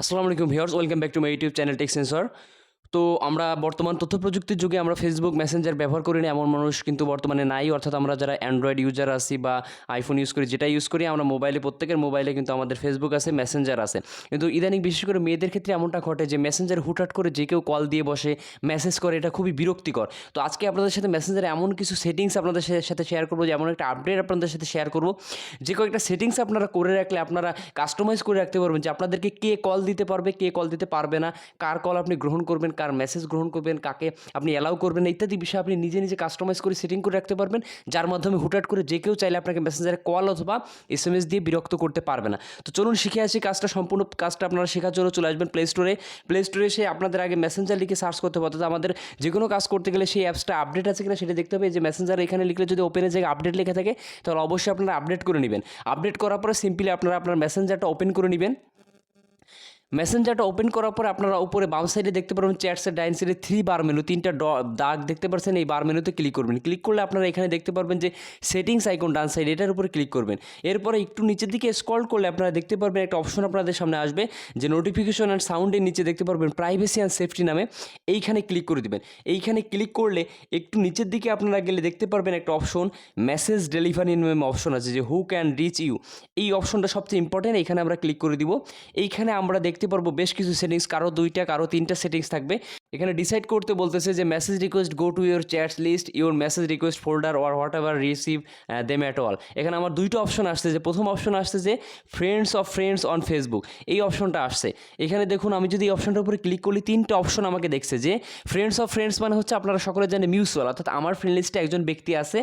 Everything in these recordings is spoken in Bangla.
আসসালামু আলাইকুম viewers welcome back to my YouTube channel Tech Sensor. তো আমরা বর্তমান তথ্য প্রযুক্তির যুগে আমরা ফেসবুক মেসেঞ্জার ব্যবহার করি না, এমন মানুষ কিন্তু বর্তমানে নাই। অর্থাৎ আমরা যারা অ্যান্ড্রয়েড ইউজার আছি বা আইফোন ইউজ করি যেটা ইউজ করি, আমরা মোবাইলে প্রত্যেকের মোবাইলে কিন্তু আমাদের ফেসবুক আছে মেসেঞ্জার আছে। কিন্তু ইদানিং বিশেষ করে মেয়েদের ক্ষেত্রে এমনটা ঘটে যে মেসেঞ্জার হুটহাট করে যে কেউ কল দিয়ে বসে মেসেজ করে, এটা খুবই বিরক্তিকর। তো আজকে আপনাদের সাথে মেসেঞ্জারে এমন কিছু সেটিংস আপনাদের সাথে শেয়ার করব, যে এমন একটা আপডেট আপনাদের সাথে শেয়ার করব, যে কয়েকটা সেটিংস আপনারা করে রাখলে আপনারা কাস্টমাইজ করে রাখতে পারবেন, যে আপনাদেরকে কে কল দিতে পারবে, কে কল দিতে পারবে না, কার কল আপনি গ্রহণ করবেন কার মেসেজ গ্রহণ করবেন, কাকে আপনি অ্যালাউ করবেন, ইত্যাদি বিষয় আপনি নিজে নিজে কাস্টমাইজ করে সেটিং করে রাখতে পারবেন, যার মাধ্যমে হুটহাট করে যে কেউ চাইলে আপনাকে মেসেঞ্জারে কল অথবা এস এম এস দিয়ে বিরক্ত করতে পারবে না। তো চলুন শিখে আসি কাজটা সম্পূর্ণ, কাজটা আপনারা শেখার জন্য চলে আসবেন প্লে স্টোরে প্লে স্টোরে এসে আপনাদের আগে মেসেঞ্জার লিখে সার্চ করতে হবে, অর্থাৎ আমাদের যে কোনো কাজ করতে গেলে সেই অ্যাপসটা আপডেট আছে কিনা সেটা দেখতে হবে। যে মেসেঞ্জার এখানে লিখলে যদি ওপেনের জায়গায় আপডেট লেখা থাকে, তাহলে অবশ্যই আপনারা আপডেট করে নেবেন। আপডেট করার পরে সিম্পলি আপনারা আপনার মেসেঞ্জারটা ওপেন করে নেবেন। মেসেঞ্জারটা ওপেন করার পরে আপনারা উপরে বাম সাইডে দেখতে পারবেন চ্যাটসের ডাইন সাইডে থ্রি বার মেনু তিনটা দাগ দেখতে পাচ্ছেন এই বার মেনুতে ক্লিক করবেন। ক্লিক করলে আপনারা এখানে দেখতে পারবেন যে সেটিংস আইকন ডান সাইড এটার উপরে ক্লিক করবেন। এরপরে একটু নিচের দিকে স্ক্রল করলে আপনারা দেখতে পারবেন একটা অপশন আপনাদের সামনে আসবে, যে নোটিফিকেশন অ্যান্ড সাউন্ডের নিচে দেখতে পারবেন প্রাইভেসি অ্যান্ড সেফটি নামে, এইখানে ক্লিক করে দেবেন। এইখানে ক্লিক করলে একটু নিচের দিকে আপনারা গেলে দেখতে পারবেন একটা অপশন মেসেজ ডেলিভারি নামে অপশন আছে, যে হু ক্যান রিচ ইউ এই অপশনটা সবচেয়ে ইম্পর্টেন্ট এখানে আমরা ক্লিক করে দিব। এইখানে আমরা দেখতে পারব বেশ কিছু সেটিংস কারও দুইটা, কারও তিনটা সেটিংস থাকবে। এখানে ডিসাইড করতে বলতেছে যে message request go to your chats list your message request folder or whatever receive them at all এখানে আমার দুইটা অপশন আসছে যে, প্রথম অপশন আসছে যে friends of friends on Facebook এই অপশনটা আসছে। এখানে দেখুন, আমি যদি এই অপশনটার উপরে ক্লিক করি, তিনটা অপশন আমাকে দেখছে যে ফ্রেন্ডস অফ ফ্রেন্ডস মানে হচ্ছে আপনারা সকলে জানেন মিউচুয়াল অর্থাৎ আমার ফ্রেন্ড লিস্টে একজন ব্যক্তি আছে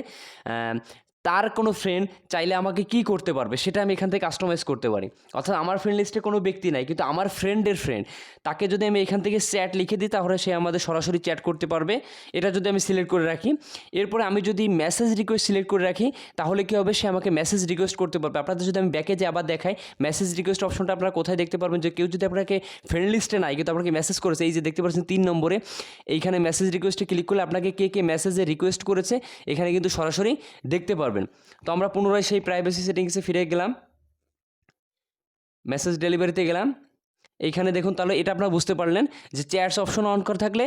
তার কোনো ফ্রেন্ড চাইলে আমাকে কি করতে পারবে, সেটা আমি এখান থেকে কাস্টমাইজ করতে পারি। অর্থাৎ আমার ফ্রেন্ড লিস্টে কোনো ব্যক্তি নাই, কিন্তু আমার ফ্রেন্ডের ফ্রেন্ড তাকে যদি আমি এখান থেকে চ্যাট লিখে দিই, তাহলে সে আমাদের সরাসরি চ্যাট করতে পারবে। এটা যদি আমি সিলেক্ট করে রাখি, এরপরে আমি যদি মেসেজ রিকোয়েস্ট সিলেক্ট করে রাখি, তাহলে কী হবে? সে আমাকে মেসেজ রিকোয়েস্ট করতে পারবে। আপনাদের যদি আমি ব্যাকে যে আবার দেখাই মেসেজ রিকোয়েস্ট অপশনটা আপনারা কোথায় দেখতে পারবেন? যে কেউ যদি আপনাকে ফ্রেন্ড লিস্টে নাই, কিন্তু আপনাকে মেসেজ করেছে, এই যে দেখতে পাচ্ছেন তিন নম্বরে, এইখানে মেসেজ রিকোয়েস্টে ক্লিক করলে আপনাকে কে কে মেসেজে রিকোয়েস্ট করেছে, এখানে কিন্তু সরাসরি দেখতে পারবেন। তো আমরা পুনরায় সেই প্রাইভেসি সেটিংসে ফিরে গেলাম। মেসেজ ডেলিভারিতে গেলাম। এইখানে দেখুন, তাহলে এটা আপনারা বুঝতে পারলেন যে চ্যাটস অপশন অন করা থাকলে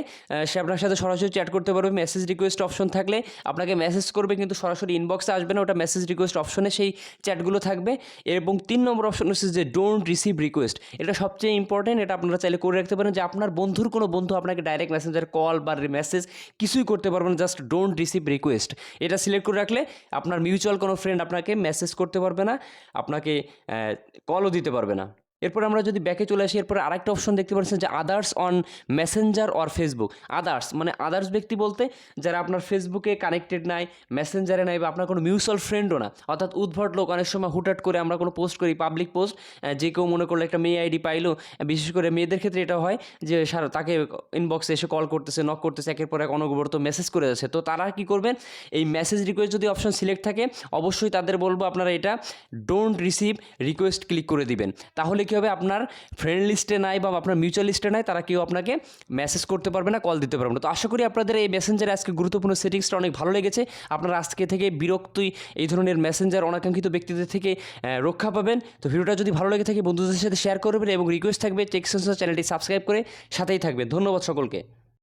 সে আপনার সাথে সরাসরি চ্যাট করতে পারবে মেসেজ রিকোয়েস্ট অপশন থাকলে, আপনাকে মেসেজ করবে কিন্তু সরাসরি ইনবক্সে আসবে না, ওটা মেসেজ রিকোয়েস্ট অপশনে সেই চ্যাটগুলো থাকবে। এবং তিন নম্বর অপশন হচ্ছে যে ডোন্ট রিসিভ রিকোয়েস্ট এটা সবচেয়ে ইম্পর্টেন্ট এটা আপনারা চাইলে করে রাখতে পারেন যে আপনার বন্ধুর কোনো বন্ধু আপনাকে ডাইরেক্ট মেসেঞ্জার কল বা মেসেজ কিছুই করতে পারবেন জাস্ট ডোন্ট রিসিভ রিকোয়েস্ট এটা সিলেক্ট করে রাখলে আপনার মিউচুয়াল কোনো ফ্রেন্ড আপনাকে মেসেজ করতে পারবে না, আপনাকে কলও দিতে পারবে না। এরপর আমরা যদি ব্যাকে চলে আসি, এরপর আরেকটা অপশন দেখতে পাচ্ছেন যে others on messenger or Facebook others মানে আদার্স ব্যক্তি বলতে যারা আপনার ফেসবুকে কানেক্টেড নাই মেসেঞ্জারে নাই বা আপনার কোনো মিউচুয়াল ফ্রেন্ডও না, অর্থাৎ উদ্ভট লোক অনেক সময় হুটহাট করে আমরা কোনো পোস্ট করি পাবলিক পোস্ট যে কেউ মনে করল একটা মেয়ে আইডি পাইলো, বিশেষ করে মেয়েদের ক্ষেত্রে এটা হয় যে সারা তাকে ইনবক্সে এসে কল করতেছে নক করতেছে, একের পর এক অনবরত মেসেজ করে যাচ্ছে। তো তারা কি করবেন? এই মেসেজ রিকোয়েস্ট যদি অপশন সিলেক্ট থাকে, অবশ্যই তাদের বলব আপনারা এটা ডোন্ট রিসিভ রিকোয়েস্ট ক্লিক করে দিবেন। তাহলে কী হবে? আপনার ফ্রেন্ড লিস্টে নাই বা আপনার মিউচুয়াল লিস্টে নাই, তারা কেউ আপনাকে মেসেজ করতে পারবে না কল দিতে পারবে না। তো আশা করি আপনাদের এই মেসেঞ্জারে আজকে গুরুত্বপূর্ণ সেটিংসটা অনেক ভালো লেগেছে। আপনারা আজকে থেকে বিরক্তই এই ধরনের মেসেঞ্জার অনাকাঙ্ক্ষিত ব্যক্তিদের থেকে রক্ষা পাবেন। তো ভিডিওটা যদি ভালো লেগে থাকে, বন্ধুদের সাথে শেয়ার করবেন এবং রিকোয়েস্ট থাকবে টেক্সেন্সার চ্যানেলটি সাবস্ক্রাইব করে সাথেই থাকবেন। ধন্যবাদ সকলকে।